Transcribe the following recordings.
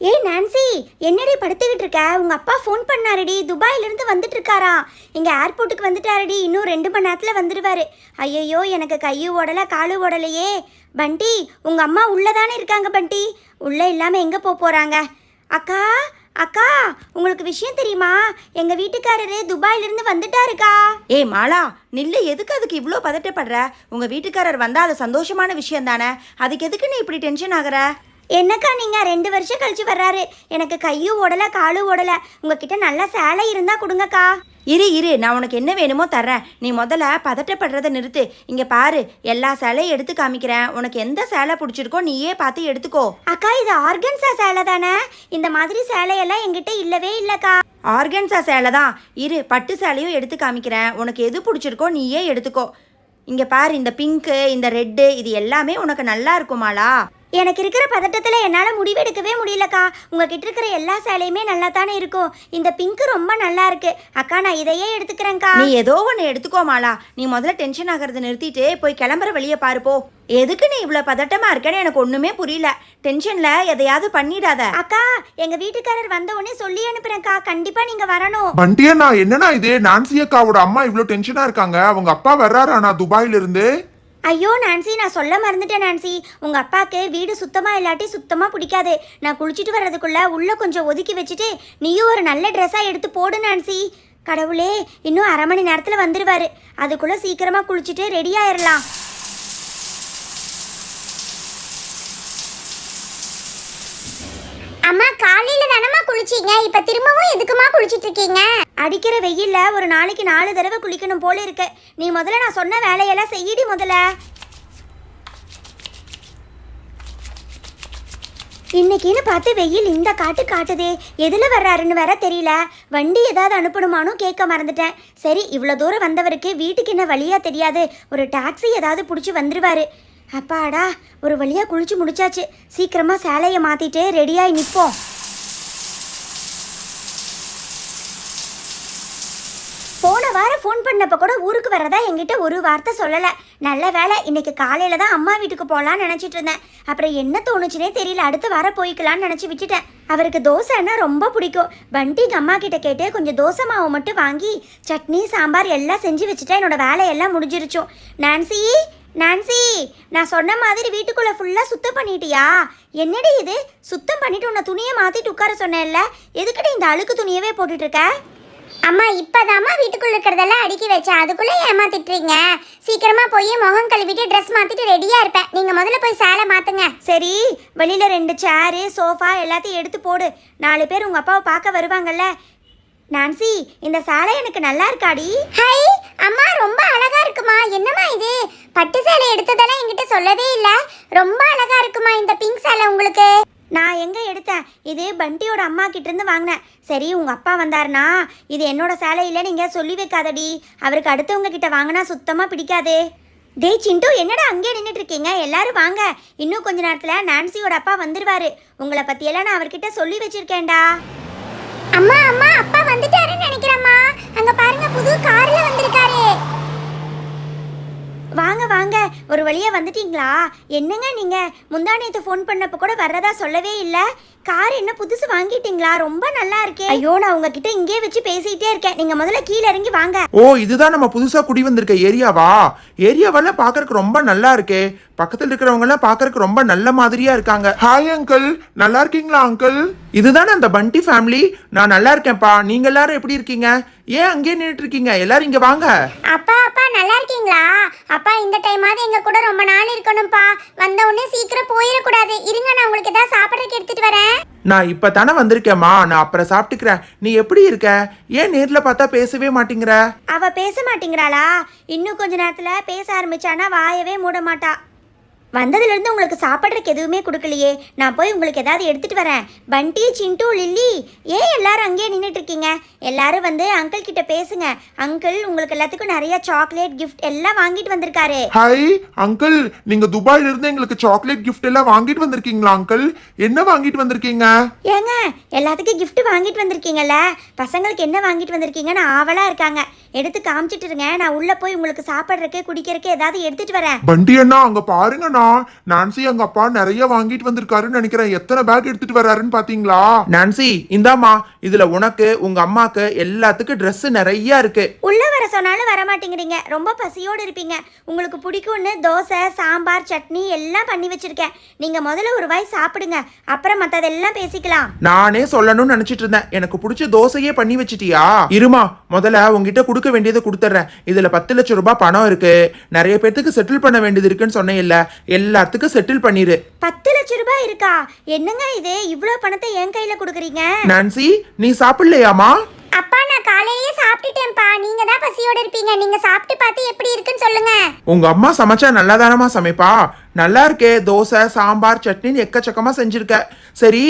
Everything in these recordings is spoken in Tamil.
ஏய் நான்சி என்னடி படுத்துக்கிட்டு இருக்க? உங்க அப்பா ஃபோன் பண்ணாரடி. துபாயிலிருந்து வந்துட்டு இருக்காரா எங்க ஏர்போர்ட்டுக்கு வந்துட்டாருடி. இன்னும் ரெண்டு மணி நேரத்துல வந்துடுவாரு ஐயையோ எனக்கு கையும் ஓடல காலு ஓடலையே. பண்டி உங்க அம்மா உள்ளதானே இருக்காங்க பண்டி? உள்ள இல்லாம எங்க போக போறாங்க? அக்கா அக்கா உங்களுக்கு விஷயம் தெரியுமா? எங்க வீட்டுக்காரரு துபாயிலிருந்து வந்துட்டாருக்கா. ஏய் மாலா நில்லு. எதுக்கு அதுக்கு இவ்வளோ பதட்டப்படுற? உங்க வீட்டுக்காரர் வந்தா அது சந்தோஷமான விஷயம் தானே அதுக்கு எதுக்கு நீ இப்படி டென்ஷன் ஆகுற? என்னக்கா நீங்க? ரெண்டு வருஷம் கழிச்சு வர்றாரு. எனக்கு கையும் ஓடல காலும் ஓடல. உங்ககிட்ட நல்ல சேலை இருந்தா கொடுங்கக்கா. இரு இரு. நான் உனக்கு என்ன வேணுமோ தர்றேன். நீ முதல்ல பதட்டப்படுறதை நிறுத்து. இங்க பாரு எல்லா சேலையும் எடுத்து காமிக்கிறேன். உனக்கு எந்த சேலை பிடிச்சிருக்கோ நீயே பார்த்து எடுத்துக்கோ. அக்கா இது ஆர்கன்ஸா சேலை தானே? இந்த மாதிரி சேலையெல்லாம் என்கிட்ட இல்லவே இல்லக்கா. ஆர்கன்ஸா சேலை தான். இரு பட்டு சேலையும் எடுத்து காமிக்கிறேன். உனக்கு எது பிடிச்சிருக்கோ நீயே எடுத்துக்கோ. இங்க பாரு இந்த பிங்க்கு இந்த ரெட்டு இது எல்லாமே உனக்கு நல்லா இருக்குமாலா எனக்கு இருக்கிற பதட்டத்துல என்னால முடிவெடுக்கவே முடியலக்கா. உங்ககிட்ட இருக்கிற எல்லா சேலையுமே நல்லா தானே இருக்கும். இந்த பிங்க் ரொம்ப நல்லா இருக்கு. அக்கா நான் இதையே எடுத்துக்கிறேன்க்கா. நீ ஏதோ ஒன்று எடுத்துக்கோ மாலா. நீ முதல்ல டென்ஷன் ஆகிறத நிறுத்திட்டு போய் கிளம்புற வெளியே பாரு போ. எதுக்கு நீ இவ்வளோ பதட்டமா இருக்கேன்னு எனக்கு ஒன்றுமே புரியல. டென்ஷன்ல எதையாவது பண்ணிடாத. அக்கா எங்க வீட்டுக்காரர் வந்த உடனே சொல்லி அனுப்புறேன்க்கா. கண்டிப்பா நீங்க வரணும். பண்டியண்ணா என்னண்ணா இது? நான்சி அக்காவோட அம்மா இவ்ளோ டென்ஷனா இருக்காங்க. அவங்க அப்பா வர்றாராண்ணா துபாயில இருந்து ஐயோ நான்சி நான் சொல்ல மறந்துட்டேன் நான்சி. உங்கள் அப்பாவுக்கு வீடு சுத்தமாக இல்லாட்டி சுத்தமாக பிடிக்காது. நான் குளிச்சிட்டு வர்றதுக்குள்ளே உள்ளே கொஞ்சம் ஒதுக்கி வச்சுட்டு நீயும் ஒரு நல்ல ட்ரெஸ்ஸாக எடுத்து போடு நான்சி. கடவுளே இன்னும் அரை மணி நேரத்தில் வந்துடுவார் அதுக்குள்ளே சீக்கிரமாக குளிச்சுட்டு ரெடி ஆயிடலாம் அம்மா காலையில குளிச்சிட்டீங்க இப்ப திரும்பவும் எதுக்குமா குளிச்சிட்டு இருக்கீங்க அடிக்கிற வெயில்ல ஒரு நாளைக்கு நாலு தடவை குளிக்கணும் போல இருக்கு. நீ முதல்ல நான் சொன்ன வேலையெல்லாம் செய்யடி முதல்ல. இன்னைக்குன்னு பார்த்து வெயில் இந்த காட்டு காட்டுதே? எதில் வர்றாருன்னு வேற தெரியல. வண்டி ஏதாவது அனுப்பணுமானும் கேட்க மறந்துட்டேன். சரி இவ்வளோ தூரம் வந்தவருக்கு வீட்டுக்கு என்ன வழியாக தெரியாது. ஒரு டாக்ஸி ஏதாவது பிடிச்சி வந்துடுவார் அப்பாடா ஒரு வழியாக குளிச்சு முடிச்சாச்சு. சீக்கிரமாக சேலையை மாற்றிட்டு ரெடியாகி நிற்போம் பண்ணப்ப கூட ஊருக்கு வரதா என்கிட்ட ஒரு வார்த்தை சொல்லலை. நல்ல வேலை இன்னைக்கு காலையில தான் அம்மா வீட்டுக்கு போகலான்னு நினச்சிட்டு இருந்தேன். அப்புறம் என்ன தோணுச்சுனே தெரியல அடுத்த வாரம் போய்க்கலான்னு நினச்சி விட்டுட்டேன். அவருக்கு தோசைன்னா ரொம்ப பிடிக்கும். பண்டிங் அம்மா கிட்ட கேட்டு கொஞ்சம் தோசை மாவு மட்டும் வாங்கி சட்னி சாம்பார் எல்லாம் செஞ்சு வச்சுட்டா என்னோட வேலையெல்லாம் முடிஞ்சிருச்சோம். நான்சி நான்சி நான் சொன்ன மாதிரி வீட்டுக்குள்ளே ஃபுல்லாக சுத்தம் பண்ணிட்டியா? என்னடி இது? சுத்தம் பண்ணிட்டு உன்னை துணியை மாற்றிட்டு உட்கார சொன்னேன்ல. எதுக்கடி இந்த அழுக்கு துணியவே போட்டுட்டு அம்மா இப்பதாம்மா வீட்டுக்குள்ள இருக்கிறதெல்லாம் அடுக்கி வச்சேன். அதுக்குள்ள ஏமாத்திட்டுறீங்க. சீக்கிரமா போய் முகம் கழுவிட்டு ட்ரெஸ் மாத்திட்டு ரெடியா இருப்பேன். நீங்க முதல்ல போய் சேலை மாத்துங்க. சரி வெளியில ரெண்டு சேரு சோஃபா எல்லாத்தையும் எடுத்து போடு. நாலு பேர் உங்க அப்பாவை பார்க்க வருவாங்கல்ல. நான்சி இந்த சேலை எனக்கு நல்லா இருக்காடி. ஹை அம்மா ரொம்ப அழகா இருக்குமா? என்னம்மா இது? பட்டு சேலை எடுத்ததெல்லாம் என்கிட்ட சொல்லவே இல்ல. ரொம்ப அழகா இருக்குமா இந்த பிங்க் சேலை உங்களுக்கு? நான் எங்கே எடுத்தேன்? இது பண்டியோட அம்மா கிட்டேருந்து வாங்கினேன். சரி உங்கள் அப்பா வந்தாருனா இது என்னோட சேலையில் நீங்கள் சொல்லி வைக்காதடி. அவருக்கு அடுத்தவங்க கிட்ட வாங்கினா சுத்தமாக பிடிக்காது. டே சிண்டு என்னடா அங்கே நின்றுட்டு இருக்கீங்க? எல்லாரும் வாங்க. இன்னும் கொஞ்ச நேரத்தில் நான்சியோட அப்பா வந்துருவாரு. உங்களை பற்றியெல்லாம் நான் அவர்கிட்ட சொல்லி வச்சிருக்கேன்டா. அம்மா அம்மா அப்பா வந்துட்டாருன்னு நினைக்கிறேம்மா. அங்கே பாருங்க புது காரில் வந்திருக்காரு. வாங்க வாங்க. ஒரு வழியாக வந்துட்டீங்களா? என்னங்க நீங்கள் முந்தா ஃபோன் பண்ணப்போ கூட வர்றதா சொல்லவே இல்லை. கார் என்ன புதுசு வாங்கிட்டீங்களா? ரொம்ப நல்லா இருக்கே. ஐயோ நான் உங்ககிட்ட இங்கே வச்சு பேசிட்டே இருக்கேன். நீங்க முதல்ல கீழே இறங்கி வாங்க. ஓ இதுதான் நம்ம புதுசா குடி வந்திருக்க ஏரியாவா? ஏரியாவெல்லாம் பார்க்கறதுக்கு ரொம்ப நல்லா இருக்கே. பக்கத்துல இருக்கிறவங்க எல்லாம் பார்க்கறதுக்கு ரொம்ப நல்ல மாதிரியா இருக்காங்க. ஹாய் அங்கிள் நல்லா இருக்கீங்களா அங்கிள் இதுதானே அந்த பண்டி ஃபேமிலி நான் நல்லா இருக்கேன்ப்பா. நீங்க எல்லாரும் எப்படி இருக்கீங்க? ஏன் அங்கேயே நின்றுட்டு இருக்கீங்க? எல்லாரும் இங்க வாங்க. அப்பா அப்பா நல்லா இருக்கீங்களா? அப்பா இந்த டைமாவது எங்க கூட ரொம்ப நாள் இருக்கணும்ப்பா. வந்த உடனே சீக்கிரம் போயிடக்கூடாது. இருங்க நான் உங்களுக்கு ஏதாவது சாப்பிட்றதுக்கு எடுத்துட்டு வரேன். நான் இப்போ தானே வந்திருக்கேம்மா நான் அப்புறம் சாப்பிட்டுக்கிறேன். நீ எப்படி இருக்க? ஏன் நேரில் பார்த்தா பேசவே மாட்டேங்கிற? அவ பேச மாட்டேங்கிறாளா? இன்னும் கொஞ்ச நேரத்தில் பேச ஆரம்பிச்சானா வாயவே மூட மாட்டா. வந்ததுல இருந்து உங்களுக்கு சாப்பிட்றதுக்கு எதுவுமே கொடுக்கலையே. நான் போய் உங்களுக்கு ஏதாவது எடுத்துட்டு வரேன். பண்டி சிண்டு லில்லி ஏன் எல்லாரும் அங்கேயே நின்றுட்டு இருக்கீங்க எல்லாரும் வந்து அங்கிள் கிட்ட பேசுங்க. அங்கிள் உங்களுக்கு எல்லாத்துக்கும் நிறைய சாக்லேட் கிஃப்ட் எல்லாம் வாங்கிட்டு வந்திருக்காரு. ஹாய் அங்கிள் நீங்க துபாயில இருந்து எங்களுக்கு சாக்லேட் கிஃப்ட் எல்லாம் வாங்கிட்டு வந்திருக்கீங்களா அங்கிள் என்ன வாங்கிட்டு வந்திருக்கீங்க? ஏங்க எல்லாத்துக்கும் gift வாங்கிட்டு வந்திருக்கீங்கல்ல? பசங்களுக்கு என்ன வாங்கிட்டு வந்திருக்கீங்கன்னு ஆவலா இருக்காங்க. எடுத்து காமிச்சிட்டு இருங்க. நான் உள்ள போய் உங்களுக்கு சாப்பிட்றக்கே குடிக்கிறக்கே ஏதாவது எடுத்துட்டு வரேன். பண்டி அண்ணா அங்க பாருங்கண்ணா நான்சி எங்க அப்பா நிறைய வாங்கிட்டு வந்திருக்காருன்னு நினைக்கிறேன். எத்தனை பேக் எடுத்துட்டு வர்றாருன்னு பாத்தீங்களா? நான்சி இந்தாம்மா இதுல உனக்கு உங்க அம்மாக்கு எல்லாத்துக்கும் Dress நிறைய இருக்கு. உள்ள வர சொன்னாலும் வர மாட்டேங்கிறீங்க ரொம்ப பசியோடு இருப்பீங்க. உங்களுக்கு பிடிக்கும்னு தோசை சாம்பார் சட்னி எல்லாம் பண்ணி வச்சிருக்கேன். நீங்க முதல்ல ஒரு வாய் சாப்பிடுங்க. அப்புறம் மத்ததெல்லாம் பேசிக்கலாம். நானே சொல்லணும்னு நினைச்சிட்டு இருந்தேன். எனக்கு பிடிச்ச தோசையே பண்ணி வச்சிட்டியா? இருமா முதல்ல உங்ககிட்ட கொடுக்க வேண்டியதை கொடுத்துட்றேன். இதுல பத்து லட்சம் ரூபாய் பணம் இருக்கு. நிறைய பேர்த்துக்கு செட்டில் பண்ண வேண்டியது இருக்குன்னு சொன்னேன் இல்ல எல்லாத்துக்கும் செட்டில் பண்ணிரு. பத்து லட்சம் ரூபாய் இருக்கா? என்னங்க இது? இவ்வளோ பணத்தை என் கையில கொடுக்குறீங்க? நான்சி நீ சாப்பிடலையாமா அப்பா நான் காலையிலேயே சாப்பிட்டுட்டேன்ப்பா நீங்க தான் பசியோட இருப்பீங்க. நீங்க சாப்பிட்டு பார்த்து எப்படி இருக்குன்னு சொல்லுங்க. உங்க அம்மா சமைச்சா நல்லா சமைப்பா? நல்லா இருக்கே. தோசை சாம்பார் சட்னின்னு எக்கச்சக்கமா செஞ்சிருக்க. சரி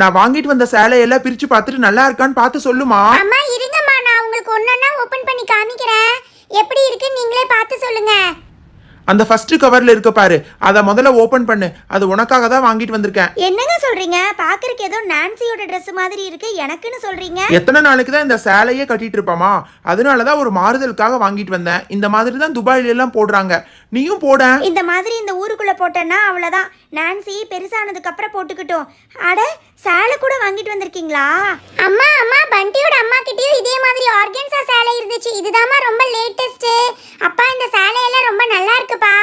நான் வாங்கிட்டு வந்த சேலையெல்லாம் பிரிச்சு பார்த்துட்டு நல்லா இருக்கான்னு பார்த்து சொல்லுமா? அம்மா இருங்கம்மா. நான் உங்களுக்கு ஒன்னொன்னா ஓபன் பண்ணி காமிக்கிறேன். எப்படி இருக்குன்னு நீங்களே பார்த்து சொல்லுங்க. அந்த ஃபர்ஸ்ட் கவர்ல இருக்க பாரு. அதை முதல்ல ஓபன் பண்ணு. அது உனக்காக தான் வாங்கிட்டு வந்திருக்கேன். என்னங்க சொல்றீங்க? பாக்குறதுக்கு ஏதோ நான்சியோட Dress மாதிரி இருக்கு. எனக்குன்னு சொல்றீங்க? எத்தனை நாளைக்கு தான் இந்த சேலையே கட்டிட்டு இருப்பாமா? அதனால தான் ஒரு மாறுதலுக்காக வாங்கிட்டு வந்தேன். இந்த மாதிரி தான் துபாயில எல்லாம் போடுறாங்க. நீயும் போட. இந்த மாதிரி இந்த ஊருக்குள்ள போட்டேன்னா அவ்வளவுதான். நான்சி பெருசானதுக்கு அப்புறம் போட்டுக்கிட்டோம். அட சேலை கூட வாங்கிட்டு வந்திருக்கீங்களா? அம்மா அம்மா பண்டியோட அம்மா கிட்டயும் இதே மாதிரி ஆர்கன்ஸா சேலை இருந்துச்சு. இதுதாம்மா ரொம்ப லேட்டஸ்ட் அப்பா இந்த சேலையெல்லாம் ரொம்ப நல்லா இருக்குப்பா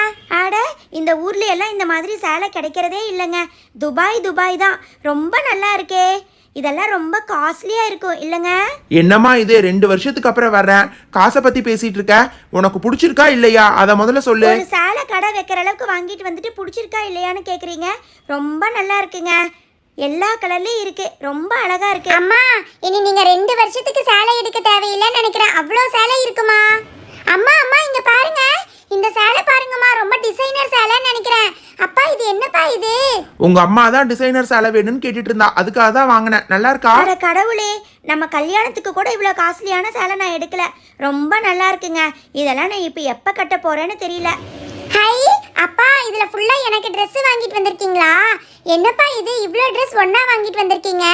அட இந்த ஊர்ல எல்லாம் இந்த மாதிரி சேலை கிடைக்கிறதே இல்லைங்க. துபாய் துபாய் தான். ரொம்ப நல்லா இருக்கே. இதெல்லாம் ரொம்ப காஸ்ட்லியா இருக்கும். இல்லைங்க? என்னம்மா இது? ரெண்டு வருஷத்துக்கு அப்புறம் வர்றேன் காசை பத்தி பேசிட்டு இருக்க. உனக்கு பிடிச்சிருக்கா இல்லையா? அதை முதல்ல சொல்லு. ஒரு சேலை கடை வைக்கிற அளவுக்கு வாங்கிட்டு வந்துட்டு பிடிச்சிருக்கா இல்லையான்னு கேக்குறீங்க? ரொம்ப நல்லா இருக்குங்க. எல்லா கலர்லயும் இருக்கு. ரொம்ப அழகா இருக்கு. அம்மா இனி நீங்க ரெண்டு வருஷத்துக்கு சேலை எடுக்க தேவையில்லைன்னு நினைக்கிறேன். அவ்வளோ சேலை இருக்குமா? அம்மா அம்மா இங்க பாருங்க. இந்த சேலை பாருங்கம்மா ரொம்ப டிசைனர் சேலைன்னு நினைக்கிறேன். அப்பா இது என்னப்பா இது? உங்க அம்மா தான் டிசைனர் சேலை வேணும்னு கேட்டுட்டு இருந்தா அதுக்காக தான் வாங்கினேன். நல்லா இருக்கா? அட கடவுளே நம்ம கல்யாணத்துக்கு கூட இவ்வளோ காஸ்ட்லியான சேலை நான் எடுக்கல. ரொம்ப நல்லா இருக்குங்க. இதெல்லாம் நான் இப்போ எப்போ கட்ட போறேன்னு தெரியல. ஹை அப்பா இதுல ஃபுல்லா எனக்கு Dress வாங்கிட்டு வந்திருக்கீங்களா? என்னப்பா இது? இவ்ளோ Dress ஒண்ணா வாங்கிட்டு வந்திருக்கீங்க?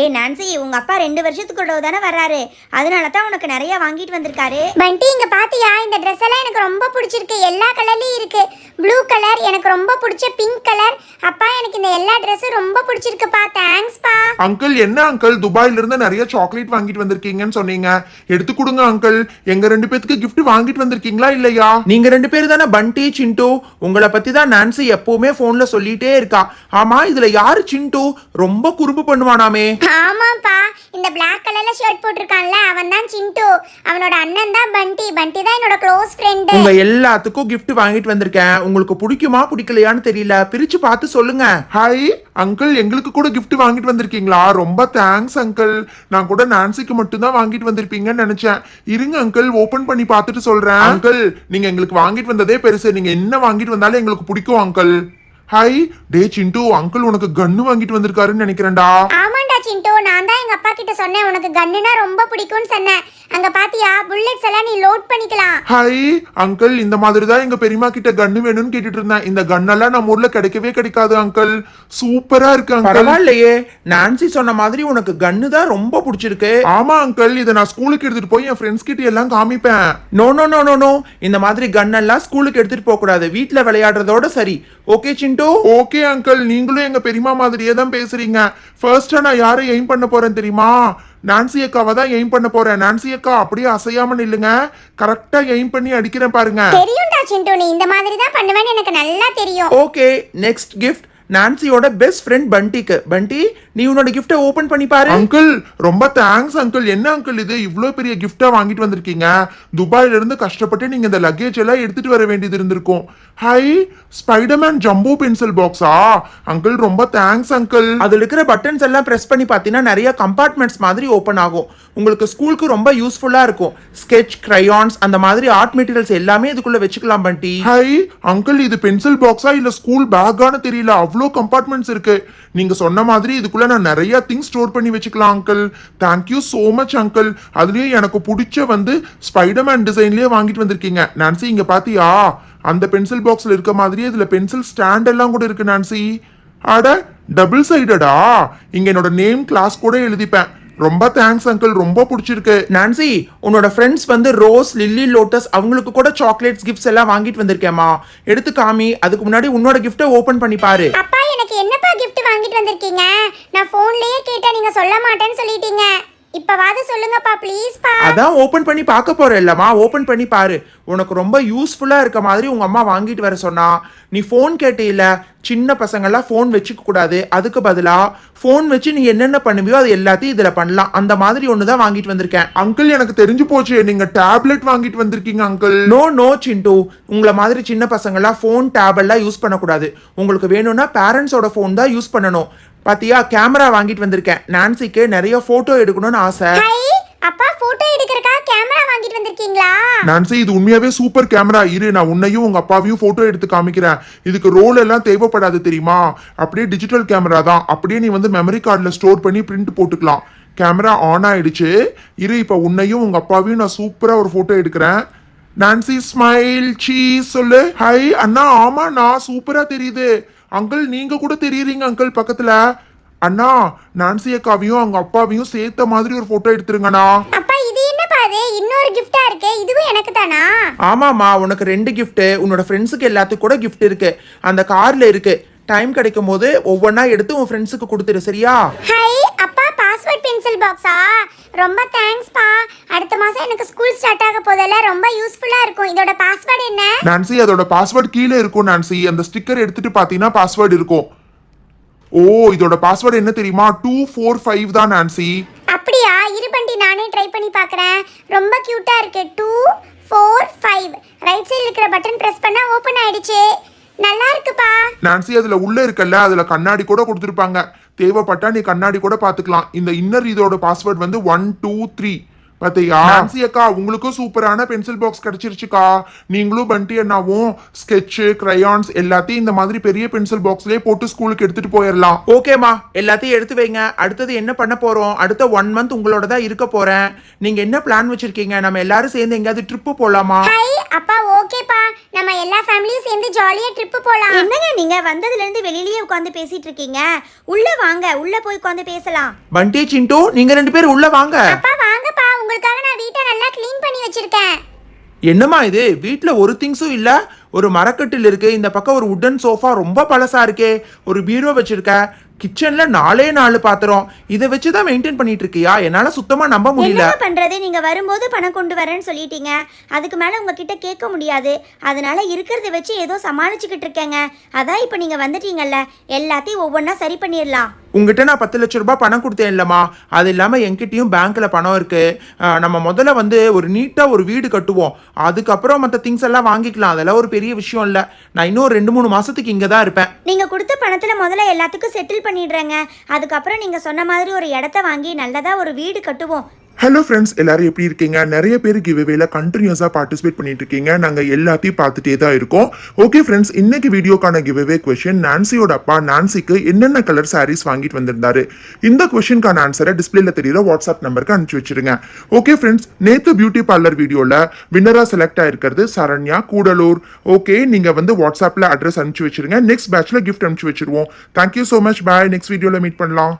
ஏ நான்சி உங்க அப்பா ரெண்டு வருஷத்துக்குள்ள தானே வர்றாரு. அதனால தான் உனக்கு நிறைய வாங்கிட்டு வந்திருக்காரு. பண்டி இங்க பாத்தியா? இந்த Dress எல்லாம் எனக்கு ரொம்ப பிடிச்சிருக்கு. எல்லா கலர்லயும் இருக்கு. ப்ளூ கலர் எனக்கு ரொம்ப பிடிச்ச பிங்க் கலர் அப்பா எனக்கு இந்த எல்லா Dressம் ரொம்ப பிடிச்சிருக்குப்பா. தேங்க்ஸ்ப்பா அங்கிள் என்ன அங்கிள் துபாயில இருந்து நிறைய சாக்லேட் வாங்கிட்டு வந்திருக்கீங்கன்னு சொன்னீங்க. எடுத்து கொடுங்க அங்கிள் எங்க ரெண்டு பேத்துக்கு gift வாங்கிட்டு வந்திருக்கீங்களா இல்லையா? நீங்க ரெண்டு பேரும் தானே பண்டி சிண்டு. உங்களை பத்தி தான் நான்சி எப்பவுமே போன்ல சொல்லிட்டே இருக்கா. ஆமா இதுல யாரு சிண்டு? ரொம்ப குறும்பு பண்ணுவானாமே. ஆமாப்பா இந்த Black கலர்ல ஷர்ட் போட்டிருக்கான்ல அவன் தான் சிண்டு. அவனோட அண்ணன் தான் பண்டி. பண்டி தான் என்னோட க்ளோஸ் ஃப்ரெண்டு உங்க எல்லாத்துக்கும் gift வாங்கிட்டு வந்திருக்கேன். உங்களுக்கு பிடிக்குமா பிடிக்கலையான்னு தெரியல. பிரிச்சு பார்த்து சொல்லுங்க. ஹாய் அங்கிள் எங்களுக்கு கூட gift வாங்கிட்டு வந்திருக்கீங்களா? ரொம்ப தேங்க்ஸ் அங்கிள் நான் கூட நான்சிக்கு மட்டும் தான் வாங்கிட்டு வந்திருப்பீங்கன்னு நினைச்சேன். இருங்க அங்கிள் ஓபன் பண்ணி பார்த்துட்டு சொல்றேன். அங்கிள் நீங்க எங்களுக்கு வாங்கிட்டு வந்ததே பெருசு. நீங்க என்ன வாங்கிட்டு வந்தாலும் எங்களுக்கு பிடிக்கும் அங்கிள் ஹாய் டே சிண்டு அங்கிள் உனக்கு கன்னு வாங்கிட்டு வந்திருக்காருன்னு நினைக்கிறேன்டா. ஆமாண்டா சிண்டு நான் தான் எங்க அப்பா கிட்ட சொன்னேன் உனக்கு கன்னுனா ரொம்ப பிடிக்கும்னு சொன்னேன். அங்க பாத்தியா புல்லட்ஸ் எல்லாம் நீ லோட் பண்ணிக்கலாம். ஹாய் அங்கிள் இந்த மாதிரி தான் எங்க பெரியம்மா கிட்ட கன்னு வேணும்னு கேட்டுட்டு இருந்தேன். இந்த கன்னெல்லாம் நம்ம ஊர்ல கிடைக்கவே கிடைக்காது அங்கிள் சூப்பரா இருக்கு அங்கிள் பரவாயில்லையே நான்சி சொன்ன மாதிரி உனக்கு கன்னு தான் ரொம்ப பிடிச்சிருக்கு. ஆமா அங்கிள் இதை நான் ஸ்கூலுக்கு எடுத்துட்டு போய் என் ஃப்ரெண்ட்ஸ் கிட்ட எல்லாம் காமிப்பேன். No no no no no இந்த மாதிரி கன் எல்லாம் ஸ்கூலுக்கு எடுத்துட்டு போக கூடாது வீட்ல விளையாடுறதோட சரி. ஓகே சிண்டு ஓகே அங்கிள் நீங்களும் எங்க பெரியம்மா மாதிரியே தான் பேசுறீங்க. ஃபர்ஸ்டா நான் யாரை எய்ம் பண்ண போறேன் தெரியுமா? நான்சி அக்காவை தான் எய்ம் பண்ண போறேன். நான்சி அக்கா அப்படியே அசையாம நில்லுங்க. கரெக்டா எய்ம் பண்ணி அடிக்கிறேன் பாருங்க. தெரியும்டா சிண்டு நீ இந்த மாதிரி தான் பண்ணுவேன்னு எனக்கு நல்லா தெரியும். ஓகே நெக்ஸ்ட் கிஃப்ட் நான்சியோட பெஸ்ட் ஃப்ரெண்ட் பண்டிக்கு. பண்டி நீ உன்னோட கிஃப்ட்டை ஓபன் பண்ணி பாரு. அங்கிள் ரொம்ப தேங்க்ஸ் அங்கிள் என்ன அங்கிள் இது? இவ்ளோ பெரிய கிஃப்டா வாங்கிட்டு வந்திருக்கீங்க. துபாயில இருந்து கஷ்டப்பட்டு நீங்க இந்த லக்கேஜ் எல்லாம் எடுத்துட்டு வர வேண்டியது இருந்திருக்கும். ஹை ஸ்பைடர்மேன் ஜம்போ பென்சில் பாக்ஸா அங்கிள் ரொம்ப தேங்க்ஸ் அங்கிள் அதுல இருக்கிற பட்டன்ஸ் எல்லாம் பிரஸ் பண்ணி பார்த்தீங்கன்னா நிறைய கம்பார்ட்மெண்ட்ஸ் மாதிரி ஓப்பன் ஆகும். உங்களுக்கு ஸ்கூலுக்கு ரொம்ப யூஸ்ஃபுல்லா இருக்கும். ஸ்கெட்ச் crayons அந்த மாதிரி ஆர்ட் மெட்டீரியல்ஸ் எல்லாமே இதுக்குள்ள வச்சுக்கலாம் பண்டி. ஹை அங்கிள் இது பென்சில் பாக்ஸா இல்ல ஸ்கூல் பேக்கான்னு தெரியல. அவ்வளோ கம்பார்ட்மெண்ட்ஸ் இருக்கு? நீங்க சொன்ன மாதிரி இதுக்குள்ள நான் நிறைய திங்ஸ் ஸ்டோர் பண்ணி வச்சுக்கலாம் uncle thank you so much uncle அதுலேயும் எனக்கு பிடிச்ச வந்து ஸ்பைடர்மேன் டிசைன்லயே வாங்கிட்டு வந்திருக்கீங்க. நான்சி இங்க பாத்தியா? அந்த பென்சில் பாக்ஸ்ல இருக்க மாதிரியே இதுல பென்சில் ஸ்டாண்ட் எல்லாம் கூட இருக்கு நான்சி அட டபுள் சைடடா இங்க என்னோட நேம் கிளாஸ் கூட எழுதிப்பேன். ரொம்ப தேங்க்ஸ் அங்கிள் ரொம்ப பிடிச்சிருக்கு. நான்சி உன்னோட ஃப்ரெண்ட்ஸ் வந்து ரோஸ் லில்லி லோட்டஸ் அவங்களுக்கு கூட சாக்லேட்ஸ் கிஃப்ட்ஸ் எல்லாம் வாங்கிட்டு வந்திருக்கேம்மா. எடுத்து காமி அதுக்கு முன்னாடி உன்னோட கிஃப்ட்டை ஓபன் பண்ணி பாரு. அப்பா எனக்கு என்னப்பா கிஃப்ட் வாங்கிட்டு வந்திருக்கீங்க? நான் ஃபோன்லயே கேட்டா நீங்க சொல்ல மாட்டேன்னு சொல்லிட்டீங்க. இப்பவாது சொல்லுங்கப்பா ப்ளீஸ்ப்பா அதான் ஓபன் பண்ணி பார்க்க போற இல்லம்மா. ஓபன் பண்ணி பாரு. உனக்கு ரொம்ப யூஸ்ஃபுல்லா இருக்க மாதிரி உங்க அம்மா வாங்கிட்டு வர சொன்னா நீ ஃபோன் கேட்டீல சின்ன பசங்கள்லாம் ஃபோன் வச்சுக்க கூடாது. அதுக்கு பதிலா ஃபோன் வச்சு நீ என்னென்ன பண்ணுவியோ அது எல்லாத்தையும் இதுல பண்ணலாம். அந்த மாதிரி ஒன்று தான் வாங்கிட்டு வந்திருக்கேன். அங்கிள் எனக்கு தெரிஞ்சு போச்சு. நீங்க டேப்லெட் வாங்கிட்டு வந்திருக்கீங்க அங்கிள் நோ நோ சிண்டு. உங்களை மாதிரி சின்ன பசங்கள்லாம் ஃபோன் டேப் எல்லாம் யூஸ் பண்ணக்கூடாது. உங்களுக்கு வேணும்னா பேரண்ட்ஸோட ஃபோன் தான் யூஸ் பண்ணணும். பாத்தியா கேமரா வாங்கிட்டு வந்திருக்கேன். நான்சிக்கு நிறைய போட்டோ எடுக்கணும்னு ஆசை. அப்பா போட்டோ எடுக்கறக்கா கேமரா வாங்கிட்டு வந்திருக்கீங்களா? நான்சி இது உண்மையாவே சூப்பர் கேமரா இரு நான் உன்னையும் உங்க அப்பாவையும் போட்டோ எடுத்து காமிக்கிறேன். இதுக்கு ரோல் எல்லாம் தேவைப்படாது தெரியுமா? அப்படியே டிஜிட்டல் கேமரா தான். அப்படியே நீ வந்து மெமரி கார்டில் ஸ்டோர் பண்ணி பிரிண்ட் போட்டுக்கலாம். கேமரா ஆன் ஆயிடுச்சு. இரு இப்போ உன்னையும் உங்க அப்பாவையும் நான் சூப்பரா ஒரு போட்டோ எடுக்கிறேன். நான்சி ஸ்மைல் சீ சொல்லு. ஹை அண்ணா ஆமா நான் சூப்பரா தெரியுது. அங்கிள் நீங்க கூட தெரியுறீங்க அங்கிள் பக்கத்துல. அண்ணா நான்சி அக்காவையும் அவங்க அப்பாவையும் சேர்த்த மாதிரி ஒரு போட்டோ எடுத்துருங்கண்ணா. அப்பா இது என்னப்பா இது? இன்னொரு கிஃப்டா இருக்கு. இதுவும் எனக்கு தானா? ஆமாம்மா உனக்கு ரெண்டு gift. உன்னோட ஃப்ரெண்ட்ஸுக்கு எல்லாத்துக்கும் கூட gift இருக்கு. அந்த கார்ல இருக்கு. டைம் கிடைக்கும் போது ஒவ்வொன்றா எடுத்து உன் ஃப்ரெண்ட்ஸுக்கு கொடுத்துரு சரியா? ஹை பென்சில் பாக்ஸா ரொம்ப தேங்க்ஸ்ப்பா அடுத்த மாசம் எனக்கு ஸ்கூல் ஸ்டார்ட் ஆக போதல்ல ரொம்ப யூஸ்ஃபுல்லா இருக்கும். இதோட பாஸ்வேர்ட் என்ன? நான்சி அதோட பாஸ்வேர்ட் கீழே இருக்கும் நான்சி அந்த ஸ்டிக்கர் எடுத்துட்டு பார்த்தீங்கன்னா பாஸ்வேர்டு இருக்கும். ஓ இதோட பாஸ்வேர்டு என்ன தெரியுமா? டூ ஃபோர் ஃபைவ் தான் நான்சி அப்படியா? இரு பண்டி நானே ட்ரை பண்ணி பார்க்கறேன் ரொம்ப கியூட்டா இருக்கு. டூ ஃபோர் ஃபைவ் ரைட் சைடில் இருக்கிற பட்டன் ப்ரெஸ் பண்ணா ஓப்பன் ஆயிடுச்சு. நல்லா இருக்குப்பா. நான்சி அதுல உள்ள இருக்கல்ல அதுல கண்ணாடி கூட கொடுத்துருப்பாங்க. தேவைப்பட்டா நீ கண்ணாடி கூட பார்த்துக்கலாம். இந்த இன்னர் இதோட பாஸ்வேர்ட் வந்து ஒன் டூ த்ரீ பாத்தியா நான்சி அக்கா உங்களுக்கும் சூப்பரான பென்சில் பாக்ஸ் கிடைச்சிருச்சுக்கா. நீங்களும் பண்டி அண்ணாவும் ஸ்கெட்சு கிரையான்ஸ் எல்லாத்தையும் இந்த மாதிரி பெரிய பென்சில் பாக்ஸ்லயே போட்டு ஸ்கூலுக்கு எடுத்துட்டு போயிடலாம் ஓகேம்மா எல்லாத்தையும் எடுத்து வைங்க. அடுத்தது என்ன பண்ண போறோம்? அடுத்த ஒன் மந்த் உங்களோட தான் இருக்க போறேன். நீங்க என்ன பிளான் வச்சிருக்கீங்க? நம்ம எல்லாரும் சேர்ந்து எங்கேயாவது ட்ரிப்பு போலாமா? அப்பா ஓகேப்பா நம்ம எல்லா ஃபேமிலியும் சேர்ந்து ஜாலியா ட்ரிப்பு போலாம். என்னங்க நீங்க வந்ததுல இருந்து வெளியிலேயே உட்காந்து பேசிட்டு இருக்கீங்க? உள்ள வாங்க. உள்ள போய் உட்காந்து பேசலாம். பண்டி சிண்டு நீங்க ரெண்டு பேரும் உள்ள வாங்க. அப்பா உங்களுக்காக நான் வீட்டை நல்லா க்ளீன் பண்ணி வச்சிருக்கேன். என்னம்மா இது? வீட்ல ஒரு திங்ஸும் இல்ல. ஒரு மரக்கட்டில் இருக்கு. இந்த பக்கம் ஒரு உட்டன் சோஃபா ரொம்ப பழசா இருக்கே. ஒரு பீரோ வச்சிருக்க. கிச்சன்ல நாலே நாலு பாத்திரம். இதை வச்சு தான் மெயின்டைன் பண்ணிட்டு இருக்கியா? என்னால சுத்தமா நம்ப முடியல. என்னங்க பண்றது? நீங்க வரும்போது பணம் கொண்டு வரேன்னு சொல்லிட்டீங்க. அதுக்கு மேல உங்ககிட்ட கேட்க முடியாது. அதனால இருக்கிறத வச்சு ஏதோ சமாளிச்சுக்கிட்டு இருக்கேங்க. அதான் இப்போ நீங்க வந்துட்டீங்கல்ல. எல்லாத்தையும் ஒவ்வொன்றா சரி பண்ணிடலாம். உங்ககிட்ட நான் பத்து லட்ச ரூபாய் பணம் கொடுத்தேன் இல்லைம்மா. அது இல்லாமல் என்கிட்டயும் பேங்க்கில் பணம் இருக்குது நம்ம முதல்ல வந்து ஒரு நீட்டாக ஒரு வீடு கட்டுவோம். அதுக்கப்புறம் மற்ற திங்ஸ் எல்லாம் வாங்கிக்கலாம். அதெல்லாம் ஒரு பெரிய விஷயம் இல்லை. நான் இன்னும் ஒரு ரெண்டு மூணு மாதத்துக்கு இங்கே தான் இருப்பேன். நீங்கள் கொடுத்த பணத்தில் முதல்ல எல்லாத்துக்கும் செட்டில் பண்ணிடுறேங்க. அதுக்கப்புறம் நீங்கள் சொன்ன மாதிரி ஒரு இடத்த வாங்கி நல்லதாக ஒரு வீடு கட்டுவோம். ஹலோ ஃப்ரெண்ட்ஸ் எல்லாரும் எப்படி இருக்கீங்க? நிறைய பேர் கிவ்வேல கண்டினியூஸாக பார்ட்டிசிபேட் பண்ணிட்டு இருக்கீங்க. நாங்கள் எல்லாத்தையும் பார்த்துட்டே தான் இருக்கோம். ஓகே ஃப்ரெண்ட்ஸ் இன்னைக்கு வீடியோக்கான கிவ்வே கொஷின் நான்சியோட அப்பா நான்சிக்கு என்னென்ன கலர் சாரீஸ் வாங்கிட்டு வந்திருந்தாரு? இந்த கொஷினுக்கான ஆன்சரை டிஸ்பிளேல தெரியுற வாட்ஸ்அப் நம்பருக்கு அனுப்பிச்சு வச்சிருங்க. ஓகே ஃப்ரெண்ட்ஸ் நேத்து பியூட்டி பார்லர் வீடியோவில் வின்னராக செலக்ட் ஆயிருக்கிறது சரண்யா கூடலூர். ஓகே நீங்கள் வந்து வாட்ஸ்அப்பில் அட்ரஸ் அனுப்பிச்சு வச்சிருங்க. நெக்ஸ்ட் பேட்ச்ல கிஃப்ட் அனுப்பிச்சு வச்சிருவோம். Thank you so much bye next வீடியோவில் மீட் பண்ணலாம்.